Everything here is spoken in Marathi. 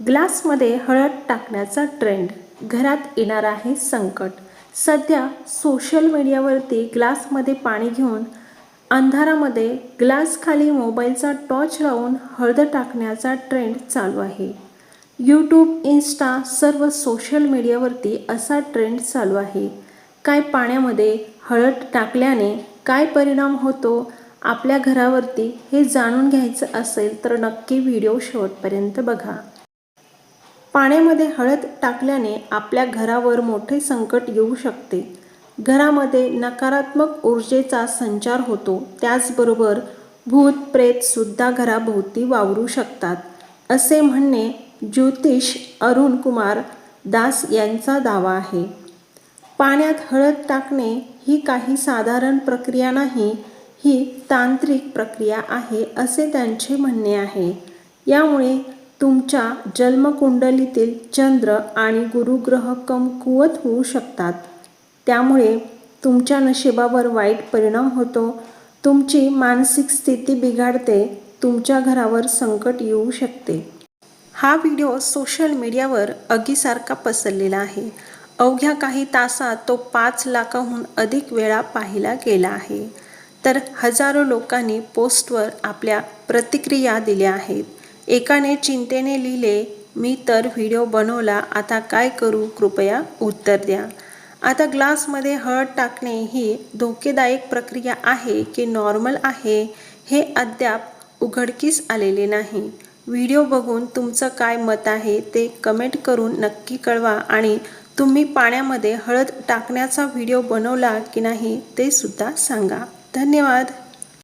ग्लासमध्ये हळद टाकण्याचा ट्रेंड. घरात येणार आहे संकट. सध्या सोशल मीडियावरती ग्लासमध्ये पाणी घेऊन अंधारामध्ये ग्लासखाली मोबाईलचा टॉर्च लावून हळद टाकण्याचा ट्रेंड चालू आहे. यूट्यूब इन्स्टा सर्व सोशल मीडियावरती असा ट्रेंड चालू आहे. काय पाण्यामध्ये हळद टाकल्याने काय परिणाम होतो आपल्या घरावरती हे जाणून घ्यायचं असेल तर नक्की व्हिडिओ शेवटपर्यंत बघा. पाण्यामध्ये हळद टाकल्याने आपल्या घरावर मोठे संकट येऊ शकते. घरामध्ये नकारात्मक ऊर्जेचा संचार होतो. त्याचबरोबर भूत प्रेत सुद्धा घराभोवती वावरू शकतात असे म्हणणे ज्योतिष अरुण कुमार दास यांचा दावा आहे. पाण्यात हळद टाकणे ही काही साधारण प्रक्रिया नाही ही तांत्रिक प्रक्रिया आहे असे त्यांचे म्हणणे आहे. यामुळे तुमच्या जन्मकुंडलीतील चंद्र आणि गुरुग्रह कमकुवत होऊ शकतात. त्यामुळे तुमच्या नशिबावर वाईट परिणाम होतो. तुमची मानसिक स्थिती बिघाडते. तुमच्या घरावर संकट येऊ शकते. हा व्हिडिओ सोशल मीडियावर अगीसारखा पसरलेला आहे. अवघ्या काही तासात तो पाच लाखाहून अधिक वेळा पाहिला गेला आहे. तर हजारो लोकांनी पोस्टवर आपल्या प्रतिक्रिया दिल्या आहेत. एकाने चिंतेने लिहिले मी तर व्हिडिओ बनवला आता काय करू? कृपया उत्तर द्या. आता ग्लासमध्ये हळद टाकणे ही धोकेदायक प्रक्रिया आहे की नॉर्मल आहे हे अद्याप उघडकीस आलेले नाही. व्हिडिओ बघून तुमचं काय मत आहे ते कमेंट करून नक्की कळवा आणि तुम्ही पाण्यामध्ये हळद टाकण्याचा व्हिडिओ बनवला की नाही ते सुद्धा सांगा. धन्यवाद.